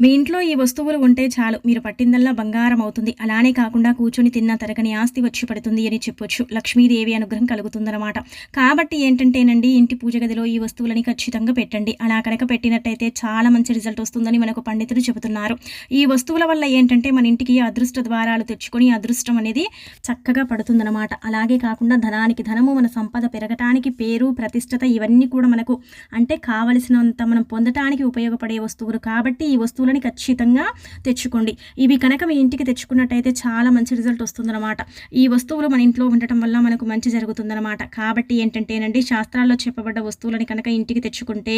మీ ఇంట్లో ఈ వస్తువులు ఉంటే చాలు మీరు పట్టిందల్లా బంగారం అవుతుంది. అలానే కాకుండా కూర్చొని తిన్న తరగని ఆస్తి వచ్చి పడుతుంది అని చెప్పొచ్చు. లక్ష్మీదేవి అనుగ్రహం కలుగుతుందన్నమాట. కాబట్టి ఏంటంటేనండి ఇంటి పూజ గదిలో ఈ వస్తువులని ఖచ్చితంగా పెట్టండి. అలా కనుక పెట్టినట్టయితే చాలా మంచి రిజల్ట్ వస్తుందని మనకు పండితులు చెబుతున్నారు. ఈ వస్తువుల వల్ల ఏంటంటే మన ఇంటికి అదృష్ట ద్వారాలు తెచ్చుకొని అదృష్టం అనేది చక్కగా పడుతుందన్నమాట. అలాగే కాకుండా ధనానికి ధనము మన సంపద పెరగటానికి పేరు ప్రతిష్టత ఇవన్నీ కూడా మనకు అంటే కావలసినంత మనం పొందటానికి ఉపయోగపడే వస్తువులు. కాబట్టి ఈ వస్తువులు వస్తువులని ఖచ్చితంగా తెచ్చుకోండి. ఇవి కనుక మీ ఇంటికి తెచ్చుకున్నట్టయితే చాలా మంచి రిజల్ట్ వస్తుందన్నమాట. ఈ వస్తువులు మన ఇంట్లో ఉండటం వల్ల మనకు మంచి జరుగుతుందన్నమాట. కాబట్టి ఏంటంటేనండి శాస్త్రాల్లో చెప్పబడ్డ వస్తువులని కనుక ఇంటికి తెచ్చుకుంటే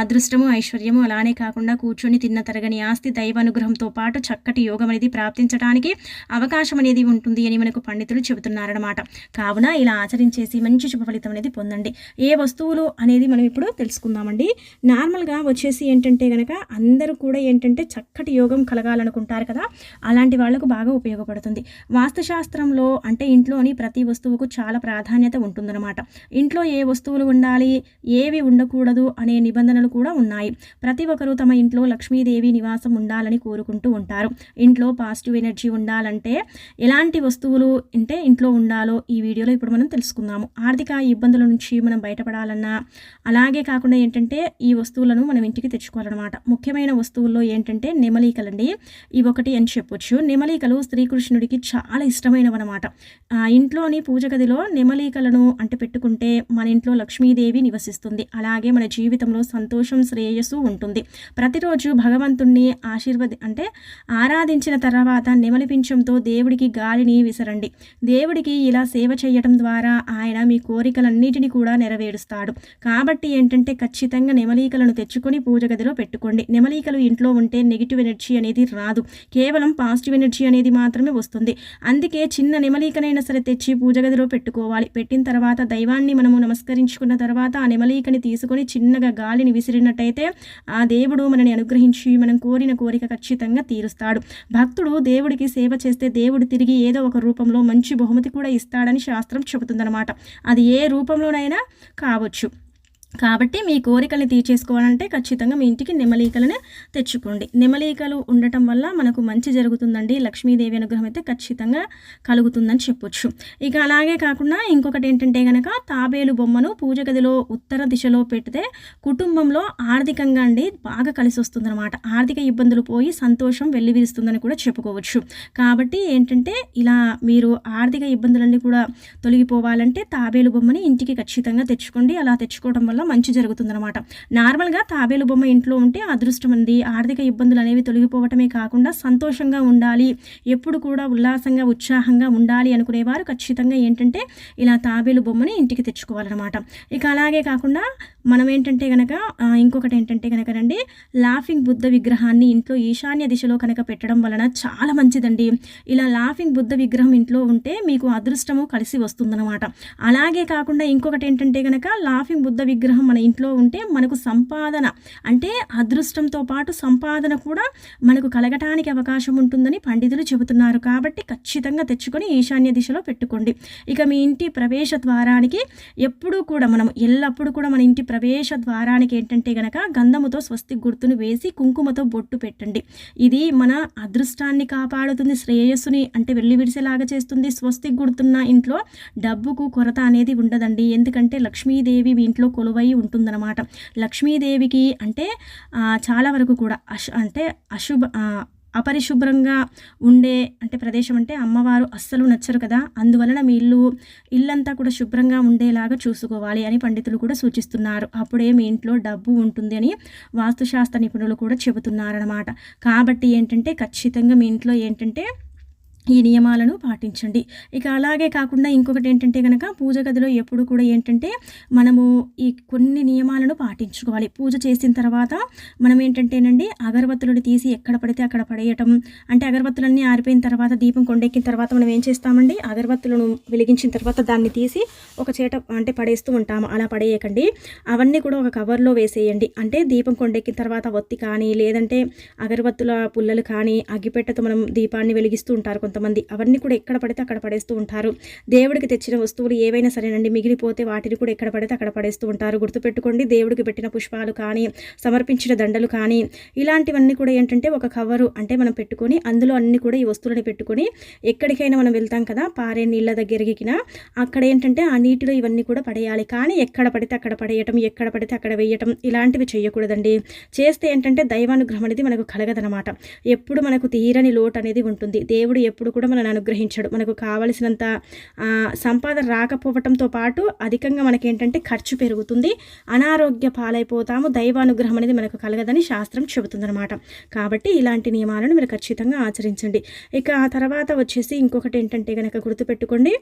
అదృష్టము ఐశ్వర్యము అలానే కాకుండా కూర్చొని తిన్న తరగని ఆస్తి దైవానుగ్రహంతో పాటు చక్కటి యోగం అనేది ప్రాప్తించడానికి అవకాశం అనేది ఉంటుంది అని మనకు పండితులు చెబుతున్నారనమాట కావున ఇలా ఆచరించేసి మంచి శుభ ఫలితం అనేది పొందండి. ఏ వస్తువులు అనేది మనం ఇప్పుడు తెలుసుకుందామండి. నార్మల్గా వచ్చేసి ఏంటంటే కనుక అందరూ కూడా ఏంటంటే చక్కటి యోగం కలగాలనుకుంటారు కదా అలాంటి వాళ్ళకు బాగా ఉపయోగపడుతుంది. వాస్తుశాస్త్రంలో అంటే ఇంట్లోని ప్రతి వస్తువుకు చాలా ప్రాధాన్యత ఉంటుందన్నమాట. ఇంట్లో ఏ వస్తువులు ఉండాలి ఏవి ఉండకూడదు అనే నిబంధనలు కూడా ఉన్నాయి. ప్రతి ఒక్కరూ తమ ఇంట్లో లక్ష్మీదేవి నివాసం ఉండాలని కోరుకుంటూ ఉంటారు. ఇంట్లో పాజిటివ్ ఎనర్జీ ఉండాలంటే ఎలాంటి వస్తువులు అంటే ఇంట్లో ఉండాలో ఈ వీడియోలో ఇప్పుడు మనం తెలుసుకుందాము. ఆర్థిక ఇబ్బందుల నుంచి మనం బయటపడాలన్నా అలాగే కాకుండా ఏంటంటే ఈ వస్తువులను మనం ఇంటికి తెచ్చుకోవాలన్నమాట. ముఖ్యమైన వస్తువుల్లో ఏంటంటే నెమలికలండి ఇవొకటి ఒకటి అని చెప్పొచ్చు. నెమలీకలు శ్రీకృష్ణుడికి చాలా ఇష్టమైనవన్నమాట. ఆ ఇంట్లోని పూజ గదిలో నెమలీకలను అంటే పెట్టుకుంటే మన ఇంట్లో లక్ష్మీదేవి నివసిస్తుంది. అలాగే మన జీవితంలో సంతోషం శ్రేయస్సు ఉంటుంది. ప్రతిరోజు భగవంతుణ్ణి ఆశీర్వది అంటే ఆరాధించిన తర్వాత నెమలిపించంతో దేవుడికి గాలిని విసరండి. దేవుడికి ఇలా సేవ చేయటం ద్వారా ఆయన మీ కోరికలన్నిటిని కూడా నెరవేరుస్తాడు. కాబట్టి ఏంటంటే ఖచ్చితంగా నెమలీకలను తెచ్చుకొని పూజ గదిలో పెట్టుకోండి. నెమలీకలు ఇంట్లో ఉంటే అంటే నెగిటివ్ ఎనర్జీ అనేది రాదు. కేవలం పాజిటివ్ ఎనర్జీ అనేది మాత్రమే వస్తుంది. అందుకే చిన్న నెమలీకనైనా సరే తెచ్చి పూజ గదిలో పెట్టుకోవాలి. పెట్టిన తర్వాత దైవాన్ని మనము నమస్కరించుకున్న తర్వాత ఆ నెమలీకని తీసుకొని చిన్నగా గాలిని విసిరినట్టయితే ఆ దేవుడు మనని అనుగ్రహించి మనం కోరిన కోరిక ఖచ్చితంగా తీరుస్తాడు. భక్తుడు దేవుడికి సేవ చేస్తే దేవుడు తిరిగి ఏదో ఒక రూపంలో మంచి బహుమతి కూడా ఇస్తాడని శాస్త్రం చెబుతుందన్నమాట. అది ఏ రూపంలోనైనా కావచ్చు. కాబట్టి మీ కోరికల్ని తీర్చేసుకోవాలంటే ఖచ్చితంగా మీ ఇంటికి నెమలీకలను తెచ్చుకోండి. నెమలీకలు ఉండటం వల్ల మనకు మంచి జరుగుతుందండి. లక్ష్మీదేవి అనుగ్రహం అయితే ఖచ్చితంగా కలుగుతుందని చెప్పొచ్చు. ఇక అలాగే కాకుండా ఇంకొకటి ఏంటంటే కనుక తాబేలు బొమ్మను పూజ గదిలో ఉత్తర దిశలో పెడితే కుటుంబంలో ఆర్థికంగా అండి బాగా కలిసి వస్తుందన్నమాట. ఆర్థిక ఇబ్బందులు పోయి సంతోషం వెల్లివిరుస్తుందని కూడా చెప్పుకోవచ్చు. కాబట్టి ఏంటంటే ఇలా మీరు ఆర్థిక ఇబ్బందులన్నీ కూడా తొలగిపోవాలంటే తాబేలు బొమ్మని ఇంటికి ఖచ్చితంగా తెచ్చుకోండి. అలా తెచ్చుకోవడం వల్ల మంచి జరుగుతుందన్నమాట. నార్మల్గా తాబేలు బొమ్మ ఇంట్లో ఉంటే అదృష్టం అండి. ఆర్థిక ఇబ్బందులు అనేవి తొలగిపోవటమే కాకుండా సంతోషంగా ఉండాలి. ఎప్పుడు కూడా ఉల్లాసంగా ఉత్సాహంగా ఉండాలి అనుకునేవారు ఖచ్చితంగా ఏంటంటే ఇలా తాబేలు బొమ్మని ఇంటికి తెచ్చుకోవాలన్నమాట. ఇక అలాగే కాకుండా మనం ఏంటంటే కనుక ఇంకొకటి ఏంటంటే కనుక రండి లాఫింగ్ బుద్ధ విగ్రహాన్ని ఇంట్లో ఈశాన్య దిశలో కనుక పెట్టడం వలన చాలా మంచిదండి. ఇలా లాఫింగ్ బుద్ధ విగ్రహం ఇంట్లో ఉంటే మీకు అదృష్టము కలిసి వస్తుందన్నమాట. అలాగే కాకుండా ఇంకొకటి ఏంటంటే కనుక లాఫింగ్ బుద్ధ విగ్రహం విగ్రహం మన ఇంట్లో ఉంటే మనకు సంపాదన అంటే అదృష్టంతో పాటు సంపాదన కూడా మనకు కలగటానికి అవకాశం ఉంటుందని పండితులు చెబుతున్నారు. కాబట్టి ఖచ్చితంగా తెచ్చుకొని ఈశాన్య దిశలో పెట్టుకోండి. ఇక మీ ఇంటి ప్రవేశ ద్వారానికి ఎప్పుడూ కూడా మనం ఎల్లప్పుడూ కూడా మన ఇంటి ప్రవేశ ద్వారానికి ఏంటంటే గనక గంధముతో స్వస్తి గుర్తును వేసి కుంకుమతో బొట్టు పెట్టండి. ఇది మన అదృష్టాన్ని కాపాడుతుంది. శ్రేయస్సుని అంటే వెళ్ళి విడిసేలాగా చేస్తుంది. స్వస్తి గుర్తున్న ఇంట్లో డబ్బుకు కొరత అనేది ఉండదండి. ఎందుకంటే లక్ష్మీదేవి మీ ఇంట్లో కొలువ ఉంటుందన్నమాట. లక్ష్మీదేవికి అంటే చాలా వరకు కూడా అశు అంటే అశుభ అపరిశుభ్రంగా ఉండే అంటే ప్రదేశం అంటే అమ్మవారు అస్సలు నచ్చరు కదా. అందువలన మీ ఇల్లు ఇల్లంతా కూడా శుభ్రంగా ఉండేలాగా చూసుకోవాలి అని పండితులు కూడా సూచిస్తున్నారు. అప్పుడే మీ ఇంట్లో డబ్బు ఉంటుంది అని వాస్తుశాస్త్ర నిపుణులు కూడా చెబుతున్నారనమాట కాబట్టి ఏంటంటే ఖచ్చితంగా మీ ఇంట్లో ఏంటంటే ఈ నియమాలను పాటించండి. ఇక అలాగే కాకుండా ఇంకొకటి ఏంటంటే కనుక పూజ గదిలో ఎప్పుడు కూడా ఏంటంటే మనము ఈ కొన్ని నియమాలను పాటించుకోవాలి. పూజ చేసిన తర్వాత మనం ఏంటంటేనండి అగరబత్తులను తీసి ఎక్కడ పడితే అక్కడ పడేయటం అంటే అగరబత్తులన్నీ ఆరిపోయిన తర్వాత దీపం కొండెక్కిన తర్వాత మనం ఏం చేస్తామండి? అగరబత్తులను వెలిగించిన తర్వాత దాన్ని తీసి ఒక చేట అంటే పడేస్తూ ఉంటాము. అలా పడేయకండి. అవన్నీ కూడా ఒక కవర్లో వేసేయండి. అంటే దీపం కొండెక్కిన తర్వాత ఒత్తి కానీ లేదంటే అగరబత్తుల పుల్లలు కానీ అగ్గిపెట్టతో మనం దీపాన్ని వెలిగిస్తూ ఉంటారు కొంతమంది అవన్నీ కూడా ఎక్కడ పడితే అక్కడ పడేస్తూ ఉంటారు. దేవుడికి తెచ్చిన వస్తువులు ఏవైనా సరేనండి మిగిలిపోతే వాటిని కూడా ఎక్కడ పడితే అక్కడ పడేస్తూ ఉంటారు. గుర్తుపెట్టుకోండి దేవుడికి పెట్టిన పుష్పాలు కానీ సమర్పించిన దండలు కానీ ఇలాంటివన్నీ కూడా ఏంటంటే ఒక కవరు అంటే మనం పెట్టుకొని అందులో అన్ని కూడా ఈ వస్తువులని పెట్టుకొని ఎక్కడికైనా మనం వెళ్తాం కదా పారే నీళ్ళ దగ్గరికిన అక్కడ ఏంటంటే ఆ నీటిలో ఇవన్నీ కూడా పడేయాలి. కానీ ఎక్కడ పడితే అక్కడ పడేయటం ఎక్కడ పడితే అక్కడ వేయటం ఇలాంటివి చేయకూడదండి. చేస్తే ఏంటంటే దైవానుగ్రహం అనేది మనకు కలగదనమాట ఎప్పుడు మనకు తీరని లోటు అనేది ఉంటుంది. దేవుడు ఎప్పుడు కూడా మనల్ని అనుగ్రహించడు. మనకు కావలసినంత సంపాదన రాకపోవటంతో పాటు అధికంగా మనకేంటంటే ఖర్చు పెరుగుతుంది. అనారోగ్య పాలైపోతాము. దైవానుగ్రహం అనేది మనకు కలగదని శాస్త్రం చెబుతుందనమాట కాబట్టి ఇలాంటి నియమాలను మీరు ఖచ్చితంగా ఆచరించండి. ఇక ఆ తర్వాత వచ్చేసి ఇంకొకటి ఏంటంటే కనుక గుర్తుపెట్టుకోండి.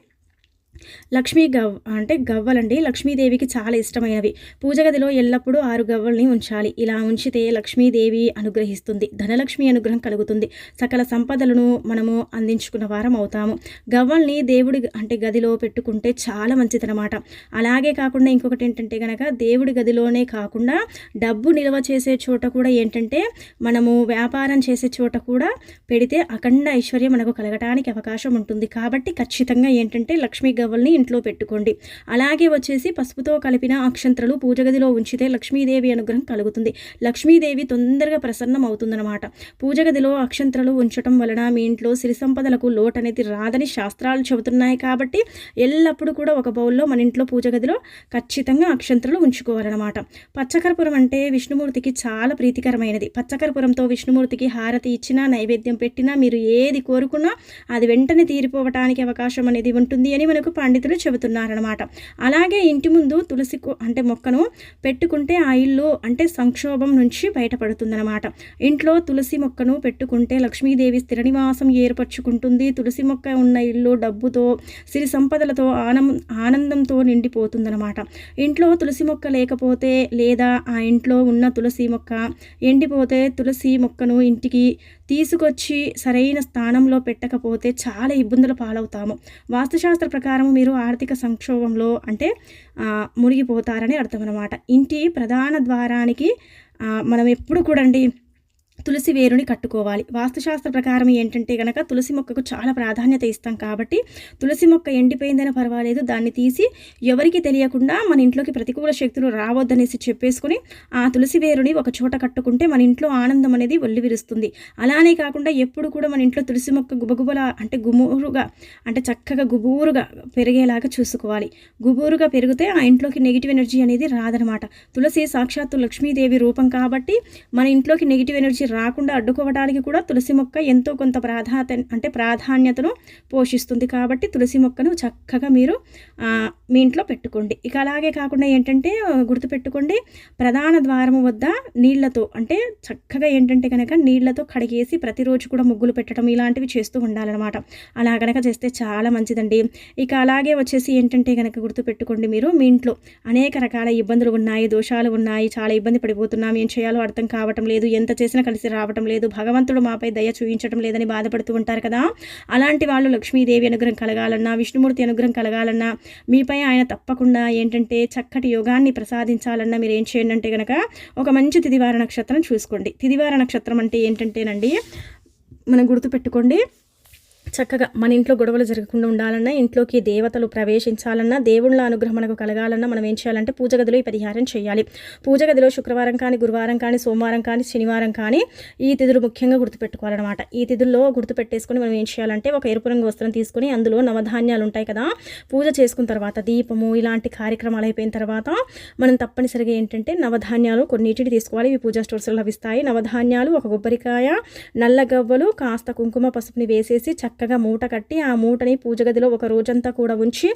లక్ష్మీ గవ్ అంటే గవ్వలండి. లక్ష్మీదేవికి చాలా ఇష్టమైనవి. పూజ గదిలో ఎల్లప్పుడూ ఆరు గవ్వల్ని ఉంచాలి. ఇలా ఉంచితే లక్ష్మీదేవి అనుగ్రహిస్తుంది. ధనలక్ష్మి అనుగ్రహం కలుగుతుంది. సకల సంపదలను మనము అందించుకున్న వారం అవుతాము. గవ్వల్ని దేవుడి అంటే గదిలో పెట్టుకుంటే చాలా మంచిదనమాట అలాగే కాకుండా ఇంకొకటి ఏంటంటే కనుక దేవుడి గదిలోనే కాకుండా డబ్బు నిల్వ చేసే చోట కూడా ఏంటంటే మనము వ్యాపారం చేసే చోట కూడా పెడితే అఖండ ఐశ్వర్యం మనకు కలగటానికి అవకాశం ఉంటుంది. కాబట్టి ఖచ్చితంగా ఏంటంటే లక్ష్మీ గవ్వ గవ్వల్ని ఇంట్లో పెట్టుకోండి. అలాగే వచ్చేసి పసుపుతో కలిపిన అక్షంత్రలు పూజ గదిలో ఉంచితే లక్ష్మీదేవి అనుగ్రహం కలుగుతుంది. లక్ష్మీదేవి తొందరగా ప్రసన్నం అవుతుందన్నమాట పూజ గదిలో అక్షంత్రలు ఉంచటం వలన మీ ఇంట్లో సిరి సంపదలకు లోటు అనేది రాదని శాస్త్రాలు చెబుతున్నాయి కాబట్టి ఎల్లప్పుడూ కూడా ఒక బౌల్లో మన ఇంట్లో పూజ గదిలో ఖచ్చితంగా అక్షంత్రలు ఉంచుకోవాలన్నమాట. పచ్చకర్పూరం అంటే విష్ణుమూర్తికి చాలా ప్రీతికరమైనది. పచ్చకర్పూరంతో విష్ణుమూర్తికి హారతి ఇచ్చినా నైవేద్యం పెట్టినా మీరు ఏది కోరుకున్నా అది వెంటనే తీరిపోవటానికి అవకాశం అనేది ఉంటుంది అని మనకు పండితులు చెబుతున్నారనమాట అలాగే ఇంటి ముందు తులసి అంటే మొక్కను పెట్టుకుంటే ఆ ఇల్లు అంటే సంక్షోభం నుంచి బయటపడుతుందన్నమాట. ఇంట్లో తులసి మొక్కను పెట్టుకుంటే లక్ష్మీదేవి స్థిర నివాసం ఏర్పరచుకుంటుంది. తులసి మొక్క ఉన్న ఇల్లు డబ్బుతో సిరి సంపదలతో ఆనం ఆనందంతో నిండిపోతుందనమాట ఇంట్లో తులసి మొక్క లేకపోతే లేదా ఆ ఇంట్లో ఉన్న తులసి మొక్క ఎండిపోతే తులసి మొక్కను ఇంటికి తీసుకొచ్చి సరైన స్థానంలో పెట్టకపోతే చాలా ఇబ్బందులు పాలవుతాము. వాస్తుశాస్త్ర ప్రకారం మీరు ఆర్థిక సంక్షోభంలో అంటే మునిగిపోతారని అర్థం అనమాట ఇంటి ప్రధాన ద్వారానికి మనం ఎప్పుడు కూడా అండి తులసి వేరుని కట్టుకోవాలి. వాస్తుశాస్త్ర ప్రకారం ఏంటంటే కనుక తులసి మొక్కకు చాలా ప్రాధాన్యత ఇస్తాం కాబట్టి తులసి మొక్క ఎండిపోయిందని పర్వాలేదు. దాన్ని తీసి ఎవరికి తెలియకుండా మన ఇంట్లోకి ప్రతికూల శక్తులు రావద్దనేసి చెప్పేసుకుని ఆ తులసి వేరుని ఒక చోట కట్టుకుంటే మన ఇంట్లో ఆనందం అనేది ఒల్లి విరుస్తుంది. అలానే కాకుండా ఎప్పుడు కూడా మన ఇంట్లో తులసి మొక్క గుబగుబల అంటే గుమూరుగా అంటే చక్కగా గుబూరుగా పెరిగేలాగా చూసుకోవాలి. గుబూరుగా పెరిగితే ఆ ఇంట్లోకి నెగిటివ్ ఎనర్జీ అనేది రాదనమాట. తులసి సాక్షాత్తు లక్ష్మీదేవి రూపం కాబట్టి మన ఇంట్లోకి నెగిటివ్ ఎనర్జీ రాకుండా అడ్డుకోవడానికి కూడా తులసి మొక్క ఎంతో కొంత ప్రాధాన్యత అంటే ప్రాధాన్యతను పోషిస్తుంది. కాబట్టి తులసి మొక్కను చక్కగా మీరు మీ ఇంట్లో పెట్టుకోండి. ఇక అలాగే కాకుండా ఏంటంటే గుర్తుపెట్టుకోండి ప్రధాన ద్వారము వద్ద నీళ్ళతో అంటే చక్కగా ఏంటంటే కనుక నీళ్ళతో కడిగేసి ప్రతిరోజు కూడా ముగ్గులు పెట్టడం ఇలాంటివి చేస్తూ ఉండాలన్నమాట. అలా కనుక చేస్తే చాలా మంచిదండి. ఇక అలాగే వచ్చేసి ఏంటంటే కనుక గుర్తుపెట్టుకోండి మీరు మీ ఇంట్లో అనేక రకాల ఇబ్బందులు ఉన్నాయి దోషాలు ఉన్నాయి చాలా ఇబ్బంది పడిపోతున్నాం ఏం చేయాలో అర్థం కావటం లేదు ఎంత చేసినా కలిసి కలిసి రావటం లేదు. భగవంతుడు మాపై దయ చూయించడం లేదని బాధపడుతూ ఉంటారు కదా. అలాంటి వాళ్ళు లక్ష్మీదేవి అనుగ్రహం కలగాలన్నా విష్ణుమూర్తి అనుగ్రహం కలగాలన్నా మీపై ఆయన తప్పకుండా ఏంటంటే చక్కటి యోగాన్ని ప్రసాదించాలన్నా మీరు ఏం చేయండి అంటే కనుక ఒక మంచి తిదివార నక్షత్రం చూసుకోండి. తిదివార నక్షత్రం అంటే ఏంటంటేనండి మనం గుర్తుపెట్టుకోండి చక్కగా మన ఇంట్లో గొడవలు జరగకుండా ఉండాలన్నా ఇంట్లోకి దేవతలు ప్రవేశించాలన్నా దేవుళ్ళ అనుగ్రహం మనకు కలగాలన్నా మనం ఏం చేయాలంటే పూజ గదిలో ఈ పరిహారం చేయాలి. పూజ గదిలో శుక్రవారం కానీ గురువారం కానీ సోమవారం కానీ శనివారం కానీ ఈ తిథులు ముఖ్యంగా గుర్తుపెట్టుకోవాలన్నమాట. ఈ తిథుల్లో గుర్తుపెట్టేసుకొని మనం ఏం చేయాలంటే ఒక ఎరుపు రంగు వస్త్రం తీసుకొని అందులో నవధాన్యాలు ఉంటాయి కదా పూజ చేసుకున్న తర్వాత దీపము ఇలాంటి కార్యక్రమాలు అయిపోయిన తర్వాత మనం తప్పనిసరిగా ఏంటంటే నవధాన్యాలు కొన్నిటిని తీసుకోవాలి. ఇవి పూజా స్టోర్స్లో లభిస్తాయి. నవధాన్యాలు ఒక కొబ్బరికాయ నల్ల గవ్వలు కాస్త కుంకుమ పసుపుని వేసేసి చక్క చక్కగా మూట కట్టి ఆ మూటని పూజ గదిలో ఒక రోజంతా కూడా ఉంచి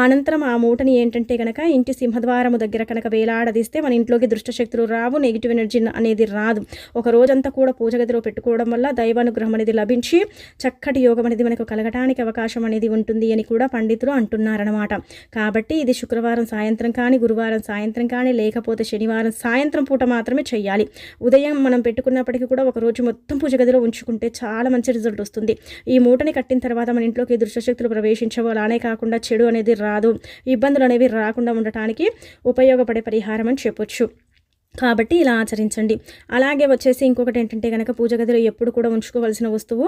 అనంతరం ఆ మూటని ఏంటంటే కనుక ఇంటి సింహద్వారము దగ్గర కనుక వేలాడదీస్తే మన ఇంట్లోకి దుష్టశక్తులు రావు నెగిటివ్ ఎనర్జీ అనేది రాదు. ఒక రోజంతా కూడా పూజ గదిలో పెట్టుకోవడం వల్ల దైవానుగ్రహం అనేది లభించి చక్కటి యోగం అనేది మనకు కలగటానికి అవకాశం అనేది ఉంటుంది అని కూడా పండితులు అంటున్నారనమాట కాబట్టి ఇది శుక్రవారం సాయంత్రం కానీ గురువారం సాయంత్రం కానీ లేకపోతే శనివారం సాయంత్రం పూట మాత్రమే చేయాలి ఉదయం మనం పెట్టుకున్నప్పటికీ కూడా ఒక రోజు మొత్తం పూజ గదిలో ఉంచుకుంటే చాలా మంచి రిజల్ట్ వస్తుంది. ఈ మూటని గోడని కట్టిన తర్వాత మన ఇంట్లోకి దుష్టశక్తులు ప్రవేశించవు. అలానే కాకుండా చెడు అనేది రాదు. ఇబ్బందులు అనేవి రాకుండా ఉండటానికి ఉపయోగపడే పరిహారం అని చెప్పొచ్చు. కాబట్టి ఇలా ఆచరించండి. అలాగే వచ్చేసి ఇంకొకటి ఏంటంటే కనుక పూజ గదిలో ఎప్పుడు కూడా ఉంచుకోవాల్సిన వస్తువు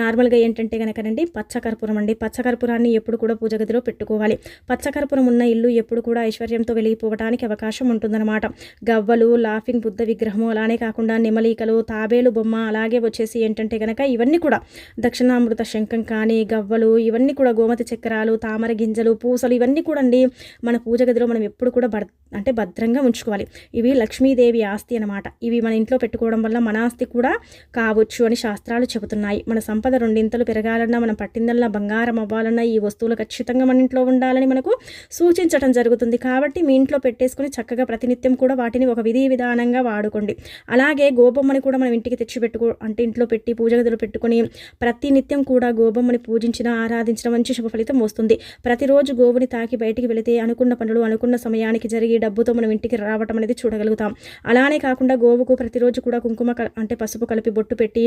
నార్మల్గా ఏంటంటే కనుకనండి పచ్చకర్పూరం అండి. పచ్చకర్పూరాన్ని ఎప్పుడు కూడా పూజ గదిలో పెట్టుకోవాలి. పచ్చకర్పూరం ఉన్న ఇల్లు ఎప్పుడు కూడా ఐశ్వర్యంతో వెలిగిపోవడానికి అవకాశం ఉంటుందన్నమాట. గవ్వలు లాఫింగ్ బుద్ధ విగ్రహము అలానే కాకుండా నిమలీకలు తాబేలు బొమ్మ అలాగే వచ్చేసి ఏంటంటే కనుక ఇవన్నీ కూడా దక్షిణామృత శంఖం కానీ గవ్వలు ఇవన్నీ కూడా గోమతి చక్రాలు తామర గింజలు పూసలు ఇవన్నీ కూడా అండి మన పూజ గదిలో మనం ఎప్పుడు కూడా అంటే భద్రంగా ఉంచుకోవాలి. ఇవి లక్ష్మీ లక్ష్మీదేవి ఆస్తి అనమాట ఇవి మన ఇంట్లో పెట్టుకోవడం వల్ల మన ఆస్తి కూడా కావచ్చు అని శాస్త్రాలు చెబుతున్నాయి. మన సంపద రెండింతలు పెరగాలన్నా మనం పట్టిందల్లా బంగారం అవ్వాలన్నా ఈ వస్తువులు ఖచ్చితంగా మన ఇంట్లో ఉండాలని మనకు సూచించడం జరుగుతుంది. కాబట్టి మీ ఇంట్లో పెట్టేసుకుని చక్కగా ప్రతినిత్యం కూడా వాటిని ఒక విధి విధానంగా వాడుకోండి. అలాగే గోబొమ్మని కూడా మనం ఇంటికి తెచ్చి పెట్టుకో అంటే ఇంట్లో పెట్టి పూజ గదులు పెట్టుకుని ప్రతినిత్యం కూడా గోబొమ్మని పూజించిన ఆరాధించిన మంచి శుభ ఫలితం వస్తుంది. ప్రతిరోజు గోవుని తాకి బయటికి వెళితే అనుకున్న పనులు అనుకున్న సమయానికి జరిగి డబ్బుతో మనం ఇంటికి రావటం అనేది చూడగలుగుతాం. అలానే కాకుండా గోవుకు ప్రతిరోజు కూడా కుంకుమ అంటే పసుపు కలిపి బొట్టు పెట్టి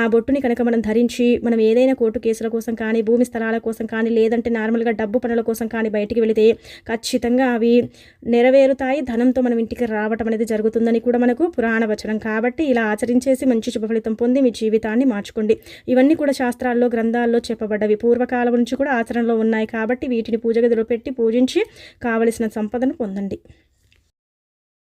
ఆ బొట్టుని కనుక మనం ధరించి మనం ఏదైనా కోర్టు కేసుల కోసం కానీ భూమి స్థలాల కోసం కానీ లేదంటే నార్మల్గా డబ్బు పనుల కోసం కానీ బయటికి వెళితే ఖచ్చితంగా అవి నెరవేరుతాయి. ధనంతో మనం ఇంటికి రావటం అనేది జరుగుతుందని కూడా మనకు పురాణ వచనం. కాబట్టి ఇలా ఆచరించేసి మంచి శుభ ఫలితం పొంది మీ జీవితాన్ని మార్చుకోండి. ఇవన్నీ కూడా శాస్త్రాల్లో గ్రంథాల్లో చెప్పబడ్డవి. పూర్వకాలం నుంచి కూడా ఆచరణలో ఉన్నాయి. కాబట్టి వీటిని పూజ గదిలో పెట్టి పూజించి కావలసిన సంపదను పొందండి.